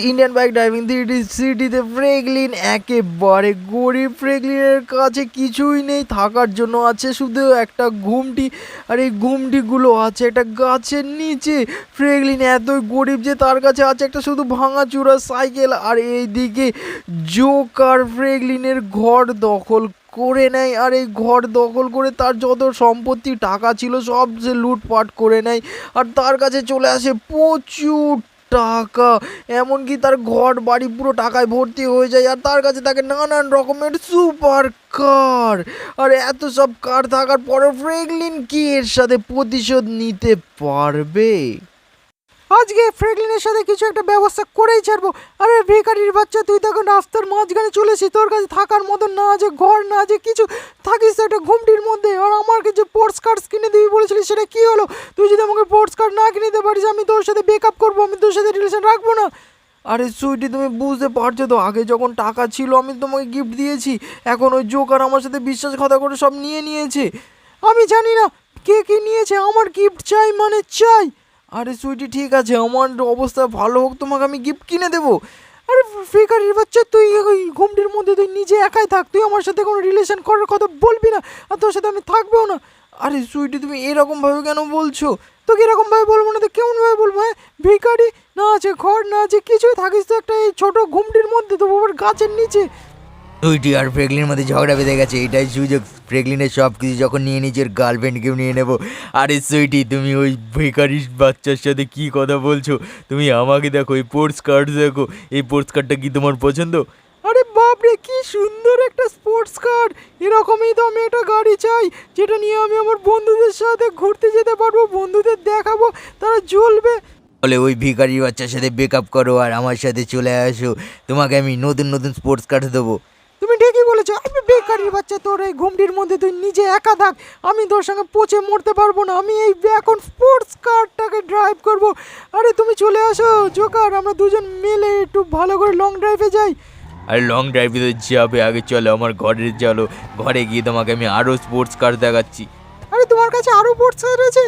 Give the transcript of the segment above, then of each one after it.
Indian bike driving three সিটিতে ফ্রেগলিন একেবারে গরিব ফ্রেগলিনের কাছে কিছুই নেই, থাকার জন্য আছে শুধু একটা ঘুমটি। আর এই ঘুমটিগুলো আছে একটা গাছের নিচে। ফ্রেগলিন এতই গরিব যে তার কাছে আছে একটা শুধু ভাঙাচুরা সাইকেল। আর এইদিকে জোকার ফ্রেগলিনের ঘর দখল করে নেয়। আর এই ঘর দখল করে তার যত সম্পত্তি, টাকা ছিল সব সে লুটপাট করে নেয়। আর তার কাছে চলে আসে প্রচুর টাকা। এমনকি তার ঘর, বাড়ি পুরো টাকায় ভর্তি হয়ে যায় আর তার কাছে থাকে নানান রকমের সুপার কার। আর এত সব কার থাকার পরেও ফ্রেগলিন কি এর সাথে প্রতিশোধ নিতে পারবে? আজকে ফ্রেগলিনের সাথে কিছু একটা ব্যবস্থা করেই ছাড়বো। আরে ভিখারির বাচ্চা, তুই তখন রাস্তার মাঝখানে চলেছিস তোর কাছে থাকার মতন না আছে, ঘর না আছে, কিছু থাকিস তো একটা ঘুমটির মধ্যে। আর আমার কিছু স্পোর্টস কার্ডস কিনে দিবি বলেছিলি সেটা কি হলো? তুই যদি আমাকে স্পোর্টস কার্ড না কিনে দিতে পারিস, আমি তোর সাথে বেকআপ করব, আমি তোর সাথে রিলেশন রাখব না। আরে সুইটি, তুমি বুঝতে পারছ তো, আগে যখন টাকা ছিল, আমি তোমাকে গিফট দিয়েছি। এখন ওই জোকার আমার সাথে বিশ্বাসঘাতক করে সব নিয়ে নিয়েছে। আমি জানি না কে কি নিয়েছে, আমার গিফট চাই মানে চাই। আরে সুইটি, ঠিক আছে, আমার অবস্থা ভালো হোক, তোমাকে আমি গিফট কিনে দেবো। আরে ফিকারির বাচ্চা, তুই ওই ঘুমটির মধ্যে তুই নিজে একাই থাক, তুই আমার সাথে কোনো রিলেশন করার কথা বলবি না, আর তোর সাথে আমি থাকবেও না। আরে সুইটি, তুমি এরকমভাবে কেন বলছো? তোকে এরকম ভাবে বলব না, তো কেমন ভাবে বলব হ্যাঁ? ভিখারি, না আছে ঘর না আছে, কিছুই থাকিস তো একটা এই ছোটো ঘুমটির মধ্যে, তো বাবার গাছের নিচে। সুইটি আর ফ্রেগলিনের মধ্যে ঝগড়া বেঁধে গেছে, এটাই সুযোগ। ফ্রেগলিনের সব কিছু যখন নিয়ে নিজের গার্লফ্রেন্ডকেও নিয়ে নেব। আরে সুইটি, তুমি ওই বেকারির বাচ্চার সাথে কি কথা বলছো? তুমি আমাকে দেখো, এই পোর্টস কার্ড দেখো। এই পোর্টস কার্ডটা কি তোমার পছন্দ? আরে বাপরে, কি সুন্দর একটা স্পোর্টস কার এরকমই তো আমি একটা গাড়ি চাই, যেটা নিয়ে আমি আমার বন্ধুদের সাথে ঘুরতে যেতে পারব, বন্ধুদের দেখাবো, তারা জ্বলবে। বলে ওই ভিখারির বাচ্চার সাথে ব্রেকআপ করো আর আমার সাথে চলে আসো। তোমাকে আমি নতুন নতুন স্পোর্টস কার্ড দেবো। ঠিকই বলেছ আমি বেকারির বাচ্চা তোর এই ঘুমটির মধ্যে তুই নিজে একা থাক আমি তোর সঙ্গে পচে মরতে পারব না আমি এই এখন স্পোর্টস কারটাকে ড্রাইভ করব। আরে তুমি চলে আসো জোকার আমরা দুজন মিলে একটু ভালো করে লং ড্রাইভে যাই। আর লং ড্রাইভে তো যাবে আগে চলো আমার ঘরে চলো ঘরে গিয়ে তোমাকে আমি আরও স্পোর্টস কার দেখাচ্ছি। আরে তোমার কাছে আরও স্পোর্টস কার আছে?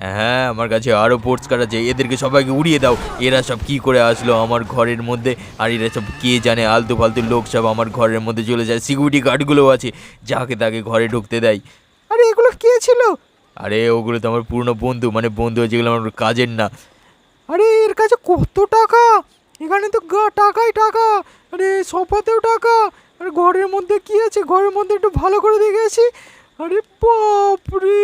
হ্যাঁ আমার কাছে আরও স্পোর্টস কার আছে এদেরকে সবাইকে উড়িয়ে দাও। এরা সব কি করে আসলো আমার ঘরের মধ্যে? আর এরা সব কে জানে আলতু ফালতু লোক সব আমার ঘরের মধ্যে চলে যায়। সিকিউরিটি গার্ডগুলোও আছে যাকে তাকে ঘরে ঢুকতে দেয়। আরে এগুলো কে ছিল? আরে ওগুলো তো আমার পুরনো বন্ধু মানে বন্ধু যেগুলো আমার কাজের না। আরে এর কাছে কত টাকা? এখানে তো টাকাই টাকা। আরে সোফাতেও টাকা। আরে ঘরের মধ্যে কি আছে? ঘরের মধ্যে একটু ভালো করে দেখে আসি। আরে বাপরে!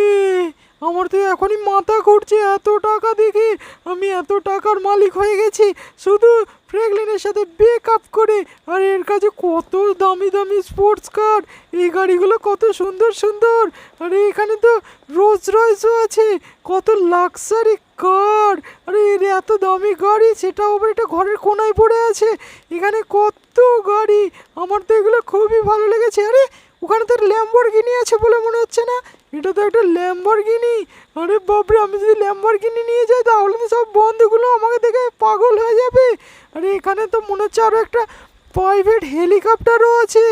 আমার তো এখনই মাথা ঘুরছে, এত টাকা দেখে আমি এত টাকার মালিক হয়ে গেছি। শুধু ফ্রেগলিনের সাথে বেকআপ করে, আর এর কাছে কত দামি দামি স্পোর্টস কার এই গাড়িগুলো কত সুন্দর সুন্দর। আরে এখানে তো রোজ রয়েসও আছে, কত লাক্সারি কার আরে এর এত দামি গাড়ি সেটা আবার একটা ঘরের কোনায় পড়ে আছে। এখানে কত গাড়ি, আমার তো এগুলো খুবই ভালো লেগেছে। আরে ওখানে তো ল্যাম্বরগিনি আছে বলে মনে হচ্ছে না? এটা তো একটা ল্যাম্বরগিনি আরে বাপরে, আমি যদি ল্যাম্বরগিনি নিয়ে যাই, তাহলে তো সব বন্ধুগুলো আমাকে দেখে পাগল হয়ে যাবে। আরে এখানে তো মনে হচ্ছে আরও একটা প্রাইভেট হেলিকপ্টারও আছে।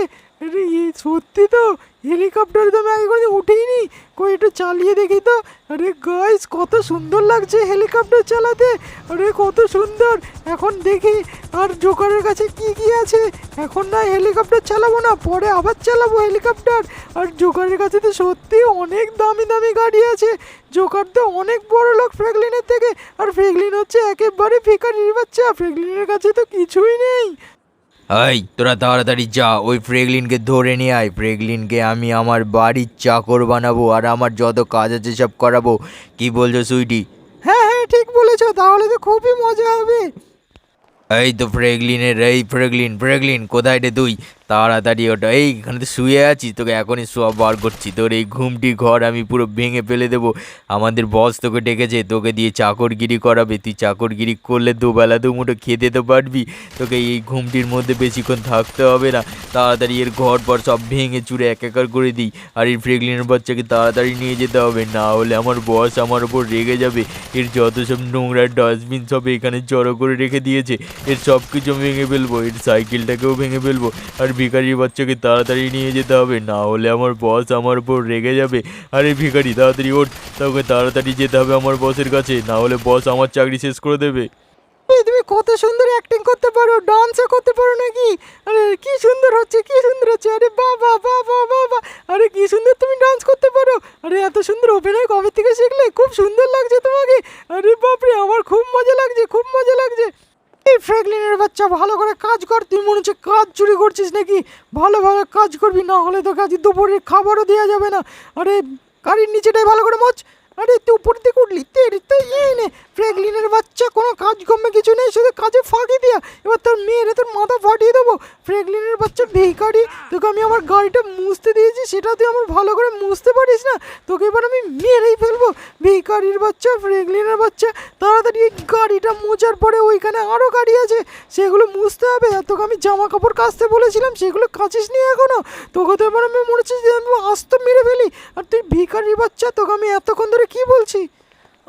আরে সত্যি তো হেলিকপ্টার তো আমি আগে কোনো উঠেইনি কই একটু চালিয়ে দেখি তো। আরে গাইস কত সুন্দর লাগছে হেলিকপ্টার চালাতে। আরে কত সুন্দর। এখন দেখি আর জোকারের কাছে কি কি আছে। এখন না হেলিকপ্টার চালাবো না, পরে আবার চালাবো হেলিকপ্টার আর জোকারের কাছে তো সত্যি অনেক দামি দামি গাড়ি আছে। জোকার তো অনেক বড় লোক ফ্রেগলিনের থেকে। আর ফ্রেগলিন হচ্ছে একেবারে ফিকারির বাচ্চা। ফ্রেগলিনের কাছে তো কিছুই নেই। এই তোরা তাড়াতাড়ি যা ওই ফ্রেগলিনকে ধরে নিয়ে আয়। ফ্রেগলিনকে আমি আমার বাড়ির চাকর বানাবো আর আমার যত কাজ আছে সব করাবো। কি বলছো সুইটি? হ্যাঁ হ্যাঁ ঠিক বলেছ তাহলে তো খুবই মজা হবে। এই তো ফ্রেগলিনের এই ফ্রেগলিন ফ্রেগলিন কোথায় রে তুই? তাড়াতাড়ি ওটা এই, এখানে তো শুয়ে আছিস তোকে এখনই সব বার করছি। তোর এই ঘুমটি ঘর আমি পুরো ভেঙে ফেলে দেবো। আমাদের বস তোকে ডেকেছে, তোকে দিয়ে চাকরগিরি করাবে। তুই চাকরগিরি করলে দুবেলা দু মুঠো খেতে তো পারবি। তোকে এই ঘুমটির মধ্যে বেশিক্ষণ থাকতে হবে না। তাড়াতাড়ি এর ঘর পর সব ভেঙে চুরে এক একার করে দিই। আর এই ফ্রেগলিনের বাচ্চাকে তাড়াতাড়ি নিয়ে যেতে হবে। না হলে আমার বস আমার ওপর রেগে যাবে। এর যত সব নোংরা ডাস্টবিন সব এখানে জড়ো করে রেখে দিয়েছে। এর সব কিছু ভেঙে ফেলব। এর সাইকেলটাকেও ভেঙে ফেলব। আর ভিখারির বাচ্চাকে তাড়াতাড়ি নিয়ে যেতে হবে, না হলে আমার বস আমার উপর রেগে যাবে। আরে ভিখারি, তাড়াতাড়ি ওঠ, তোকে তাড়াতাড়ি যেতে হবে আমার বসের কাছে, না হলে বস আমার চাকরি শেষ করে দেবে। তুমি কত সুন্দর অ্যাক্টিং করতে পারো ডান্সও করতে পারো নাকি? আরে কি সুন্দর হচ্ছে, কি সুন্দর হচ্ছে, আরে বাবা বাবা বাবা, আরে কি সুন্দর তুমি ডান্স করতে পারো। আরে এত সুন্দর অভিনয় কবে থেকে শিখলে, খুব সুন্দর লাগছে তোমাকে। আরে বাপরে, আমার খুব মজা লাগছে, খুব মজা লাগছে। ফ্র্যাঙ্কলিনের বাচ্চা, ভালো করে কাজ কর। তুই মনে হচ্ছে কাজ চুরি করছিস নাকি? ভালো ভালো কাজ করবি, না হলে তোকে আজ দুপুরে খাবারও দেওয়া যাবে না। আরে, গাড়ির নিচেটাই ভালো করে মোচ। আরে, তুই উপর দিকে উঠলি, তেরি তো ইয়ে নে। ফ্র্যাঙ্কলিনের বাচ্চা, কোনো কাজ কিছু নেই, শুধু কাজে ফাঁকি দিয়া। এবার তোর মেয়েরে তোর মাথা ফাটিয়ে দেবো। ফ্র্যাঙ্কলিনের বাচ্চা ভিখারি, তোকে আমি আমার গাড়িটা মুছতে দিয়েছি, সেটা তুই আমার ভালো করে মুছতে পারিস না। তোকে এবার আমি মেরেই ফেলব। ভিখারির বাচ্চা ফ্র্যাঙ্কলিনের বাচ্চা, তাড়াতাড়ি এই গাড়িটা মোচার পরে ওইখানে আরও গাড়ি আছে, সেগুলো মুছতে হবে। আর তোকে আমি জামা কাপড় কাচতে বলেছিলাম, সেগুলো কাচিস নি এখনও তোকে তো এবার আমি মনে হচ্ছে যে আমি আস্ত মেরে ফেলি। আর তুই ভিখারির বাচ্চা, তোকে আমি এতক্ষণ ধরে কী বলছি?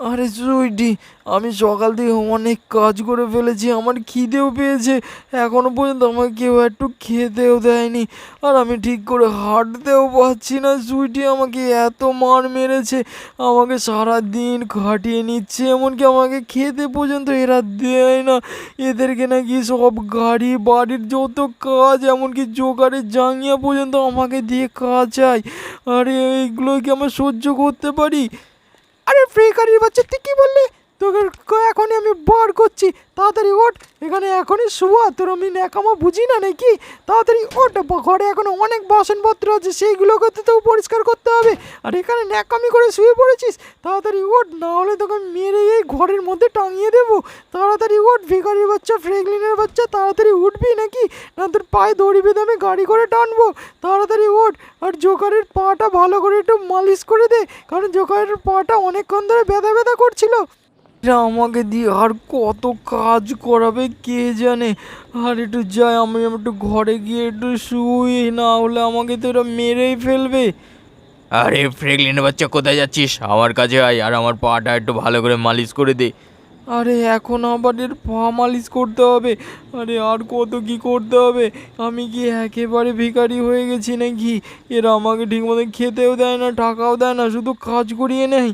আরে সুইটি আমি সকাল থেকে অনেক কাজ করে ফেলেছি, আমার খিদেও পেয়েছে। এখনও পর্যন্ত আমাকে কেউ একটু খেতেও দেয়নি। আর আমি ঠিক করে হাঁটতেও পারছি না সুইটি আমাকে এত মার মেরেছে। আমাকে সারা দিন খাটিয়ে নিচ্ছে, এমনকি আমাকে খেতে পর্যন্ত এরা দেয় না। এদেরকে নাকি সব গাড়ি, বাড়ির যত কাজ, এমনকি জোগাড়ের জাঙ্গিয়া পর্যন্ত আমাকে দিয়ে কাজ চাই আরে এইগুলো কি আমার সহ্য করতে পারি? আরে ফ্রিকারির বাচ্চা তুই কি বললি? তোকে এখনই আমি বার করছি। তাড়াতাড়ি ওঠ। এখানে এখনই শুয়া তোর আমি ন্যাকামো বুঝি না নাকি? তাড়াতাড়ি ওঠ। ঘরে এখনও অনেক বাসনপত্র আছে। সেইগুলোকে তো তো পরিষ্কার করতে হবে। আর এখানে ন্যাকামি করে শুয়ে পড়েছিস। তাড়াতাড়ি ওঠ। না হলে তোকে মেরে এই ঘরের মধ্যে টাঙিয়ে দেবো। তাড়াতাড়ি ওঠ। ভিখারির বাচ্চা, ফ্রেগলিনের বাচ্চা, তাড়াতাড়ি উঠবি নাকি? না তোর পায়ে দড়ি বেঁধে আমি গাড়ি করে টানবো। তাড়াতাড়ি ওঠ। আর জোকারের পাটা ভালো করে একটু মালিশ করে দে। কারণ জোকারের পাটা অনেকক্ষণ ধরে ব্যথা ব্যথা করছিল। এরা আমাকে দিয়ে আর কত কাজ করাবে কে জানে? আর একটু যাই আমি একটু ঘরে গিয়ে একটু শুই না হলে আমাকে তো এরা মেরেই ফেলবে। আরে ফ্রেগলিনের বাচ্চা কোথায় যাচ্ছিস? আমার কাছে আয় আর আমার পাটা একটু ভালো করে মালিশ করে দে। আরে এখন আবার এর পা মালিশ করতে হবে। আরে আর কত কি করতে হবে? আমি কি একেবারে ভিখারি হয়ে গেছি নাকি? এরা আমাকে ঠিকমতো খেতেও দেয় না টাকাও দেয় না শুধু কাজ করিয়ে নেয়।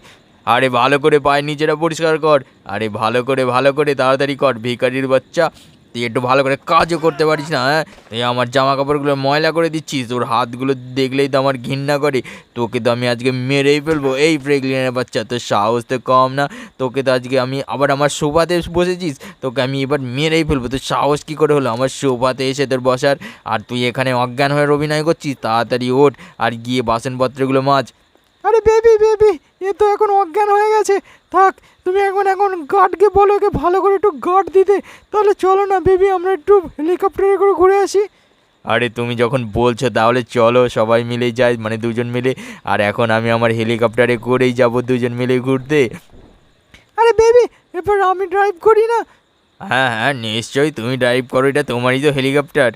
আরে ভালো করে পায়ের নিচেটা পরিষ্কার কর। আরে ভালো করে ভালো করে তাড়াতাড়ি কর, ভিখারির বাচ্চা। তুই একটু ভালো করে কাজও করতে পারিস না হ্যাঁ? এই আমার জামা কাপড়গুলো ময়লা করে দিচ্ছিস, তোর হাতগুলো দেখলেই তো আমার ঘৃণা করে। তোকে তো আমি আজকে মেরেই ফেলব। এই প্রেগলিনের বাচ্চা, তোর সাহস তো কম না। তোকে তো আজকে আমি আবার আমার সোফাতে বসেছিস, তোকে আমি এবার মেরেই ফেলব। তোর সাহস কী করে হলো? আমার সোফাতে এসে তোর বসার। আর তুই এখানে অজ্ঞান হয়ে অভিনয় করছিস, তাড়াতাড়ি ওঠ আর গিয়ে বাসনপত্রগুলো মাছ আরে বেবি বেবি এ তো এখন অজ্ঞান হয়ে গেছে। থাক তুমি এখন এখন গার্ডকে বলো ওকে ভালো করে একটু গার্ড দিতে। তাহলে চলো না বেবি আমরা একটু হেলিকপ্টারে করে ঘুরে আসি। আরে তুমি যখন বলছো তাহলে চলো সবাই মিলে যাই মানে দুজন মিলে। আর এখন আমি আমার হেলিকপ্টারে করেই যাব দুজন মিলে ঘুরতে। আরে বেবি এবার আমি ড্রাইভ করি না। হ্যাঁ হ্যাঁ নিশ্চয়ই তুমি ড্রাইভ করো এটা তোমারই তো হেলিকপ্টার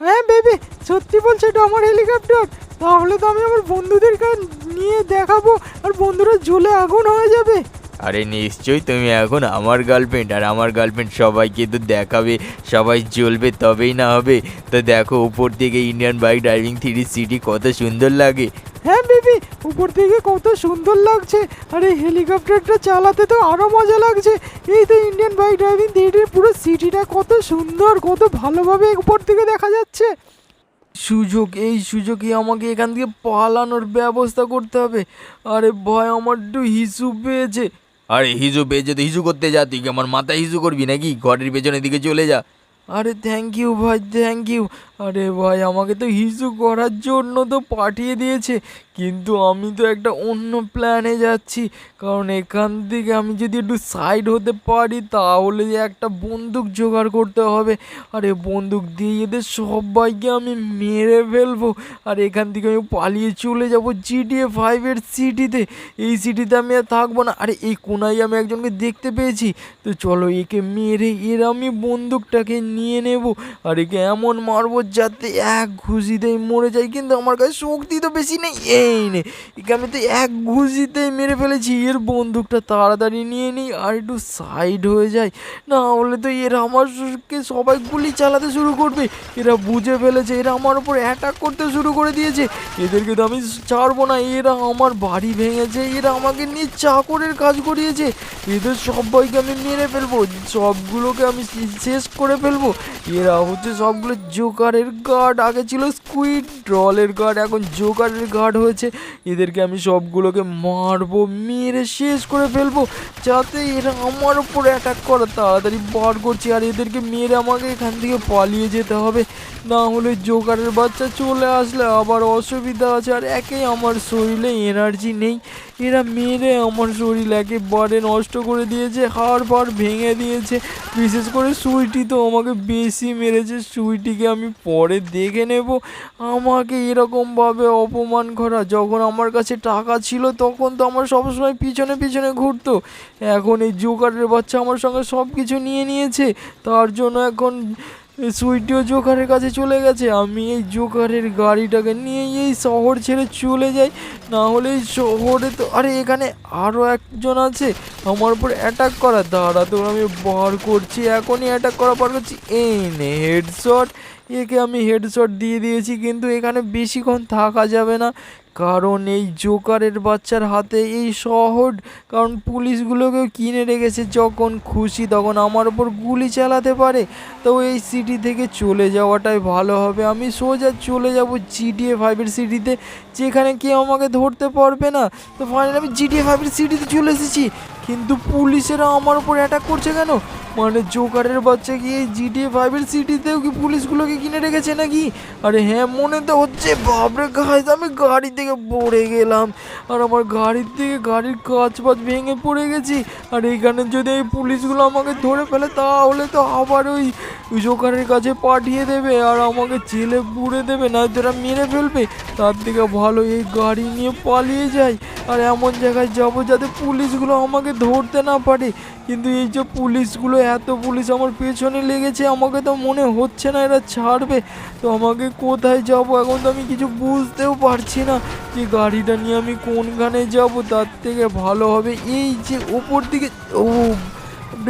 হ্যাঁ বেবি, সত্যি বলছে, এটা আমার হেলিকপ্টার তাহলে তো আমি আমার বন্ধুদেরকে নিয়ে দেখাবো, আর বন্ধুরা জ্বলে আগুন হয়ে যাবে। আরে নিশ্চয়ই তুমি এখন আমার গার্লফ্রেন্ড আর আমার গার্লফ্রেন্ড সবাইকে তো দেখাবে, সবাই জ্বলবে, তবেই না হবে। তো দেখো, উপর থেকে Indian bike driving three city কত সুন্দর লাগে। হ্যাঁ বেবি, উপর থেকে কত সুন্দর লাগছে। আরে, হেলিকপ্টারটা চালাতে তো আরও মজা লাগছে। এই তো ইন্ডিয়ান বাইক ড্রাইভিং থিয়েটার পুরো সিটিটা কত সুন্দর, কত ভালোভাবে উপর থেকে দেখা যাচ্ছে। সুযোগ, এই সুযোগে আমাকে এখান থেকে পালানোর ব্যবস্থা করতে হবে। আরে, ভয়, আমার একটু হিসু পেয়েছে। আরে হিজু বেজে তো হিজু করতে যা, তুই আমার মাথায় হিজু করবি নাকি? ঘরের পেছনের দিকে চলে যা। আরে থ্যাংক ইউ ভাই থ্যাংক ইউ আরে ভাই, আমাকে তো হিজু করার জন্য তো পাঠিয়ে দিয়েছে। কিন্তু আমি তো একটা অন্য প্ল্যানে যাচ্ছি। কারণ এখান থেকে আমি যদি একটু সাইড হতে পারি, তাহলে একটা বন্দুক জোগাড় করতে হবে। আর আরে বন্দুক দিয়ে এদের সবাইকে আমি মেরে ফেলব। আর এখান থেকে আমি পালিয়ে চলে যাব জিটিএ ফাইভের সিটিতে এই সিটিতে আমি আর থাকব না। আরে এই কোনায় আমি একজনকে দেখতে পেয়েছি। তো চলো একে মেরে এর আমি বন্দুকটাকে নিয়ে নেব। আর একে এমন মারবো যাতে এক ঘুষিতেই মরে যায়। কিন্তু আমার কাছে শক্তি তো বেশি নেই। এই নে, একে আমি তো এক ঘুষিতেই মেরে ফেলেছি। এর বন্দুকটা তাড়াতাড়ি নিয়ে নিই আর একটু সাইড হয়ে যায় না হলে তো এরা আমারকে সবাই গুলি চালাতে শুরু করবে। এরা বুঝে ফেলেছে, এরা আমার উপর অ্যাটাক করতে শুরু করে দিয়েছে। এদেরকে তো আমি ছাড়বো না, এরা আমার বাড়ি ভেঙেছে, এরা আমাকে নিয়ে চাকরের কাজ করিয়েছে। এদের সবাইকে আমি মেরে ফেলব, সবগুলোকে আমি শেষ করে ফেলব। এরা হচ্ছে সবগুলো জোকারের গার্ড আগে ছিল স্কুইড ড্রলের গার্ড এখন জোকারের গার্ড হয়েছে। এদেরকে আমি সবগুলোকে মারবো, মেরে শেষ করে ফেলব, যাতে এরা আমার উপরে অ্যাটাক করে। তাড়াতাড়ি বার করছি আর এদেরকে মেরে আমাকে এখান থেকে পালিয়ে যেতে হবে। না হলে জোগাড়ের বাচ্চা চলে আসলে আবার অসুবিধা আছে আর একেই আমার শরীরে এনার্জি নেই। এরা মেরে আমার শরীর একেবারে নষ্ট করে দিয়েছে, হাড় ফাড় ভেঙে দিয়েছে। বিশেষ করে সুইটি তো আমাকে বেশি মেরেছে, সুইটিকে আমি পরে দেখে নেব। আমাকে এরকমভাবে অপমান করা, যখন আমার কাছে টাকা ছিল তখন তো আমার সবসময় পিছনে পিছনে ঘুরতো। এখন এই জোকারের বাচ্চা আমার সঙ্গে সব কিছু নিয়ে নিয়েছে, তার জন্য এখন সুইটিও জোকারের কাছে চলে গেছে। আমি এই জোকারের গাড়িটাকে নিয়ে এই শহর ছেড়ে চলে যাই। না হলে এই শহরে তো আরে, এখানে আরও একজন আছে। আমার উপর অ্যাটাক করা। দাঁড়া তো আমি বার করছি। এখনই অ্যাটাক করা বার করছি। এই নে হেডশট একে আমি হেডশট দিয়ে দিয়েছি, কিন্তু এখানে বেশিক্ষণ থাকা যাবে না। কারণ এই জোকারের বাচ্চার হাতে এই শহর, কারণ পুলিশগুলোকেও কিনে রেখেছে যখন খুশি, তখন আমার ওপর গুলি চালাতে পারে। তো এই সিটি থেকে চলে যাওয়াটাই ভালো হবে। আমি সোজা চলে যাব জিটিএ ফাইভের সিটিতে যেখানে কেউ আমাকে ধরতে পারবে না। তো ফাইনালি আমি জিটিএ ফাইভের সিটিতে চলে এসেছি। কিন্তু পুলিশেরা আমার উপর অ্যাটাক করছে কেন? মানে জোকারের বাচ্চা এই জিটিএ ফাইভের সিটিতেও কি পুলিশগুলোকে কিনে রেখেছে নাকি? আরে হ্যাঁ মনে তো হচ্ছে বাবরে গাইজ আমি গাড়ি থেকে পড়ে গেলাম। আর আমার গাড়ির থেকে গাড়ির কাঁচ পাঁচ ভেঙে পড়ে গেছি। আর এইখানে যদি এই পুলিশগুলো আমাকে ধরে ফেলে, তাহলে তো আবার ওই জোকারের কাছে পাঠিয়ে দেবে আর আমাকে জেলে পুড়ে দেবে না তোরা মেরে ফেলবে। তার থেকে ভালো এই গাড়ি নিয়ে পালিয়ে যাই আর এমন জায়গায় যাব যাতে পুলিশগুলো আমাকে ধরতে না পারি। কিন্তু এই যে পুলিশগুলো, এত পুলিশ আমার পেছনে লেগেছে, আমাকে তো মনে হচ্ছে না এরা ছাড়বে। তো আমাকে কোথায় যাব? এখন তো আমি কিছু বুঝতেও পারছি না যে গাড়িটা নিয়ে আমি কোনখানে যাব। তার থেকে ভালো হবে এই যে ওপর দিকে ও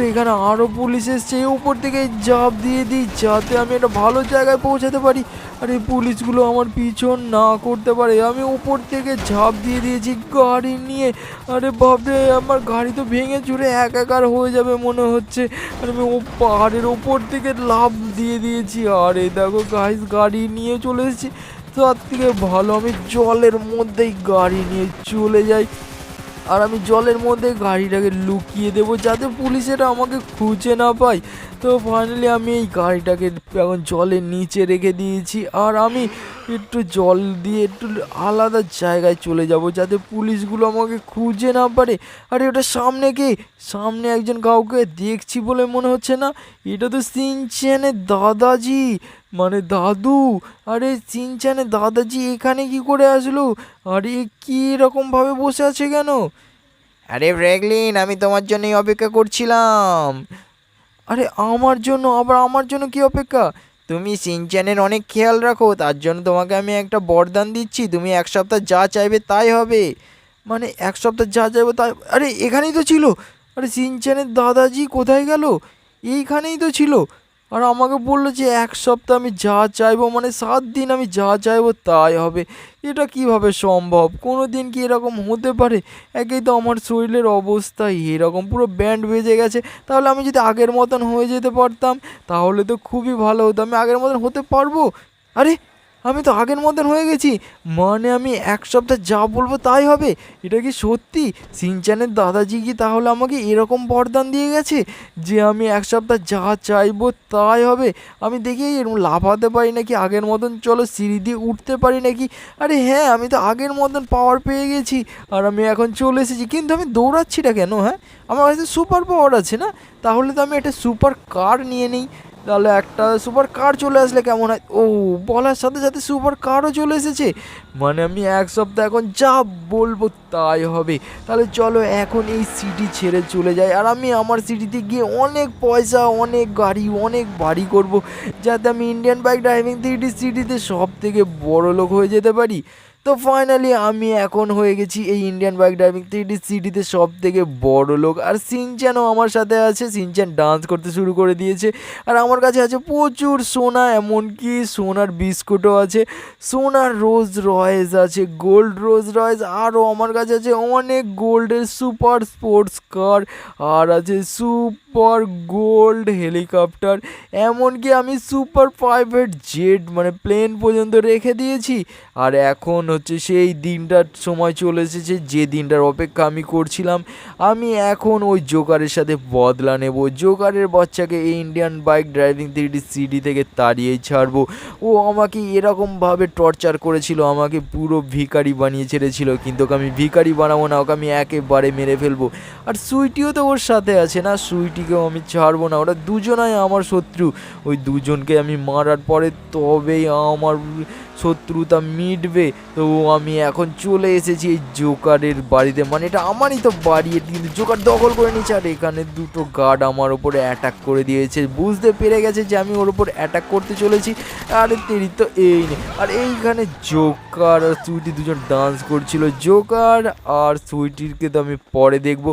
এখানে আরও পুলিশ এসছে উপর থেকে জাপ দিয়ে দিই যাতে আমি একটা ভালো জায়গায় পৌঁছাতে পারি। আর এই পুলিশগুলো আমার পিছন না করতে পারে। আমি উপর থেকে ঝাঁপ দিয়ে দিয়েছি গাড়ি নিয়ে। আরে বাপরে, আমার গাড়ি তো ভেঙে চুরে একাকার হয়ে যাবে মনে হচ্ছে। আর আমি ও পাহাড়ের ওপর থেকে লাভ দিয়ে দিয়েছি। আরে দেখো গাইস গাড়ি নিয়ে চলে এসেছি। তার থেকে ভালো আমি জলের মধ্যেই গাড়ি নিয়ে চলে যাই। আর আমি জলের মধ্যে গাড়িটাকে লুকিয়ে দেবো যাতে পুলিশেরা আমাকে খুঁজে না পায়। তো ফাইনালি আমি এই গাড়িটাকে এখন জলের নিচে রেখে দিয়েছি আর আমি একটু জল দিয়ে একটু আলাদা জায়গায় চলে যাব যাতে পুলিশগুলো আমাকে খুঁজে না পারে। আরে ওটা সামনে কে? সামনে একজন কাউকে দেখছি বলে মনে হচ্ছে না। এটা তো সিনচেনের দাদাজি। মানে দাদু? আরে সিনচানের দাদাজি এখানে কি করে আসলো? আরে কি এরকম ভাবে বসে আছে কেন? আরে ফ্র্যাঙ্কলিন আমি তোমার জন্যই অপেক্ষা করছিলাম। আরে আমার জন্য? আবার আমার জন্য কি অপেক্ষা? তুমি সিনচ্যানের অনেক খেয়াল রাখো তার জন্য তোমাকে আমি একটা বরদান দিচ্ছি। তুমি এক সপ্তাহ যা চাইবে তাই হবে। মানে এক সপ্তাহ যা চাইবে তাই? আরে এখানেই তো ছিল। আরে সিনচানের দাদাজি কোথায় গেল? এইখানেই তো ছিল। আর আমাকে বলল যে এক সপ্তাহ আমি যা চাইব মানে সাত দিন আমি যা চাইব তাই হবে। এটা কীভাবে সম্ভব? কোনো দিন কি এরকম হতে পারে? একেই তো আমার শরীরের অবস্থা, এরকম পুরো ব্যান্ড বেজে গেছে। তাহলে আমি যদি আগের মতন হয়ে যেতে পারতাম, তাহলে তো খুবই ভালো হতো। আমি আগের মতন হতে পারব? আরে আমি তো আগের মতন হয়ে গেছি। মানে আমি এক সপ্তাহ যা বলব তাই হবে। এটা কি সত্যি? সিনচানের দাদাজি কি তাহলে আমাকে এরকম বরদান দিয়ে গেছে? যে আমি এক সপ্তাহ যা চাইব তাই হবে। আমি দেখি এরকম লাফাতে পারি নাকি, আগের মতন চলো সিঁড়ি দিয়ে উঠতে পারি নাকি? আরে হ্যাঁ আমি তো আগের মতন পাওয়ার পেয়ে গেছি। আর আমি এখন চলে এসেছি। কিন্তু আমি দৌড়াচ্ছিটা কেন হ্যাঁ? আমার কাছে সুপার পাওয়ার আছে না? তাহলে তো আমি একটা সুপার কার নিয়ে নিই। তাহলে একটা সুপার কার চলে আসলে কেমন হয়? ও, বলার সাথে সাথে সুপার কারও চলে এসেছে। মানে আমি এক সপ্তাহ এখন যা বলব তাই হবে। তাহলে চলো এখন এই সিটি ছেড়ে চলে যাই। আর আমি আমার সিটিতে গিয়ে অনেক পয়সা, অনেক গাড়ি, অনেক বাড়ি করব। যাতে আমি ইন্ডিয়ান বাইক ড্রাইভিং থ্রিডি সিটিতে সব থেকে বড় লোক হয়ে যেতে পারি। তো ফাইনালি আমি এখন হয়ে গেছি এই ইন্ডিয়ান বাইক ড্রাইভিং থ্রিডি সিটিতে সব থেকে বড় লোক। আর সিনচ্যানও আমার সাথে আছে, সিনচ্যান ডান্স করতে শুরু করে দিয়েছে। আর আমার কাছে আছে প্রচুর সোনা, এমনকি সোনার বিস্কুটও আছে। সোনার রোজ রয়েস আছে গোল্ড রোজ রয়েস আরও আমার কাছে আছে অনেক গোল্ডের সুপার স্পোর্টস কার আর আছে সুপার গোল্ড হেলিকপ্টার, এমনকি আমি সুপার প্রাইভেট জেট মানে প্লেন পর্যন্ত রেখে দিয়েছি। আর এখন হচ্ছে সেই দিনটার সময় চলে এসেছে, যে দিনটার অপেক্ষা আমি করছিলাম। আমি এখন ওই জোকারের সাথে বদলা নেব। জোকারের বাচ্চাকে এই Indian bike driving three D CD থেকে তাড়িয়েই ছাড়বো। ও আমাকে এরকমভাবে টর্চার করেছিল, আমাকে পুরো ভিখারি বানিয়ে ছেড়েছিল, কিন্তু ওকে আমি ভিখারি বানাবো না, ওকে আমি একেবারে মেরে ফেলব। আর সুইটিও তো ওর সাথে আছে না? সুইটিকেও আমি ছাড়বো না, ওরা দুজনাই আমার শত্রু। ওই দুজনকে আমি মারার পরে তবেই আমার শত্রুতা মিটবে। তো আমি এখন চলে এসেছি এই জোকারের বাড়িতে। মানে এটা আমারই তো বাড়ি কিন্তু জোকার দখল করে নিয়েছে। আর এখানে দুটো গার্ড আমার ওপরে অ্যাটাক করে দিয়েছে। বুঝতে পেরে গেছে যে আমি ওর ওপর অ্যাটাক করতে চলেছি। আরে তেরি তো এই নেই আর এইখানে জোকার আর সুইটি দুজন ডান্স করছিল। জোকার আর সুইটিরকে তো আমি পরে দেখব।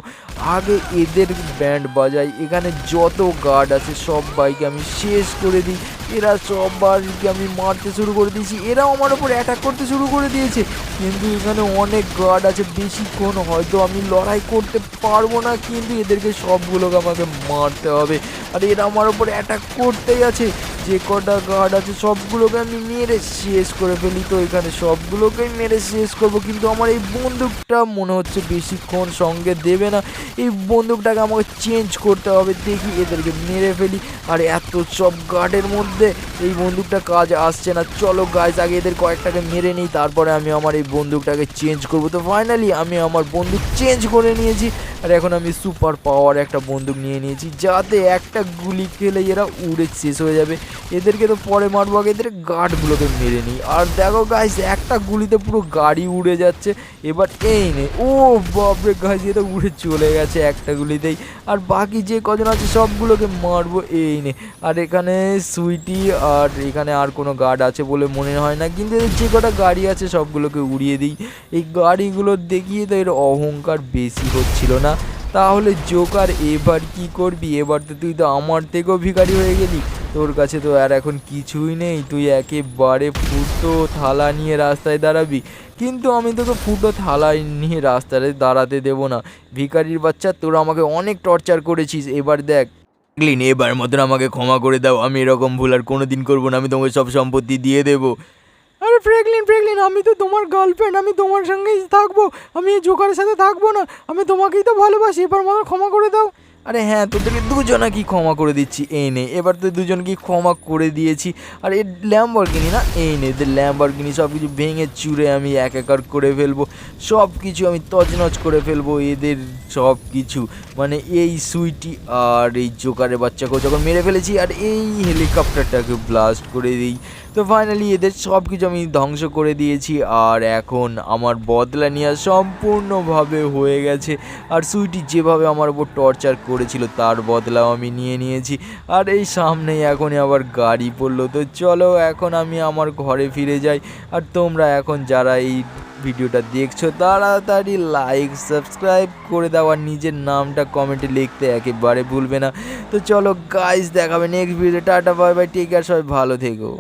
আগে এদের ব্যান্ড বাজাই এখানে যত গার্ড আছে সব বাইকে আমি শেষ করে দিই। এরা সব বাইকে আমি মারতে শুরু করে দিয়েছি। এরাও আমার ওপর অ্যাটাক করতে শুরু করে দিয়েছে। কিন্তু এখানে অনেক গার্ড আছে, বেশিক্ষণ হয়তো আমি লড়াই করতে পারব না, কিন্তু এদেরকে সবগুলোকে আমাকে মারতে হবে। আর এরা আমার ওপর অ্যাটাক করতেই আছে। যে কটা গার্ড আছে সবগুলোকে আমি মেরে শেষ করে ফেলি। তো এখানে সবগুলোকেই মেরে শেষ করব। কিন্তু আমার এই বন্দুকটা মনে হচ্ছে বেশিক্ষণ সঙ্গে দেবে না। এই বন্দুকটাকে আমাকে চেঞ্জ করতে হবে। দেখি এদেরকে মেরে ফেলি। আর এত সব গার্ডের মধ্যে এই বন্দুকটা কাজ আসছে না। চলো গাইজ আগে এদের কয়েকটাকে মেরে নিই। তারপরে আমি আমার এই বন্দুকটাকে চেঞ্জ করব। তো ফাইনালি আমি আমার বন্দুক চেঞ্জ করে নিয়েছি। আর এখন আমি সুপার পাওয়ার একটা বন্দুক নিয়ে নিয়েছি। যাতে একটা গুলি খেলে এরা উড়ে শেষ হয়ে যাবে। এদেরকে তো পরে মারবো আগে, এদের গার্ডগুলোকে মেরে নিই। আর দেখো গাইস একটা গুলিতে পুরো গাড়ি উড়ে যাচ্ছে। এবার এই নে, ও বাপরে গাইস এটা উড়ে চলে গেছে একটা গুলিতেই। আর বাকি যে কজন আছে, সবগুলোকে মারবো এই নে। আর এখানে সুইটি, আর এখানে আর কোনো গার্ড আছে বলে মনে হয় না। কিন্তু এদের যে কটা গাড়ি আছে, সবগুলোকে উড়িয়ে দিই। এই গাড়িগুলো দেখিয়ে তো এর অহংকার বেশি হচ্ছিল না। তাহলে জোকার এবার কি করবি? এবার তো তুই তো আমার থেকেও ভিখারি হয়ে গেলি। তোর কাছে তো আর এখন কিছুই নেই। তুই একেবারে ফুটো থালা নিয়ে রাস্তায় দাঁড়াবি। কিন্তু আমি তোকে ফুটো থালা নিয়ে রাস্তায় দাঁড়াতে দেবো না। ভিখারির বাচ্চা, তোরা আমাকে অনেক টর্চার করেছিস। এবার দেখ। ফ্র্যাঙ্কলিন এবার মতন আমাকে ক্ষমা করে দাও। আমি এরকম ভুল আর কোনো দিন করব না। আমি তোমাকে সব সম্পত্তি দিয়ে দেবো। আরে ফ্র্যাঙ্কলিন ফ্র্যাঙ্কলিন আমি তো তোমার গার্লফ্রেন্ড আমি তোমার সঙ্গেই থাকব। আমি এই জোকারের সাথে থাকব না। আমি তোমাকেই তো ভালোবাসি। এবার মনে ক্ষমা করে দাও। আরে হ্যাঁ তোদেরকে দুজনাকে ক্ষমা করে দিচ্ছি? এই নে, এবার তো দুজনকে ক্ষমা করে দিয়েছি। আর এই ল্যাম্বরগিনি না? এই নে, এদের ল্যাম্বরগিনি সব কিছু ভেঙে চুরে আমি এক একার করে ফেলব। সব কিছু আমি তছনছ করে ফেলব এদের সব কিছু মানে এই সুইটি আর এই জোকারের বাচ্চাকেও যখন মেরে ফেলেছি, আর এই হেলিকপ্টারটাকে ব্লাস্ট করে দিই। তো ফাইনালি এদের সব কিছু আমি ধ্বংস করে দিয়েছি, আর এখন আমার বদলা নেওয়া সম্পূর্ণভাবে হয়ে গেছে। আর সুইটি যেভাবে আমার উপর টর্চার করেছিল, তার বদলাও আমি নিয়ে নিয়েছি। আর এই সামনেই এখনই আবার গাড়ি পড়ল। তো চলো, এখন আমি আমার ঘরে ফিরে যাই। আর তোমরা এখন যারা এই ভিডিওটা দেখছ, তাড়াতাড়ি লাইক সাবস্ক্রাইব করে দেওয়ার নিজের নামটা কমেন্টে লিখতে একেবারে ভুলবে না। তো চলো গাইস দেখাবে next video tata bye bye take care সবাই ভালো থেকো।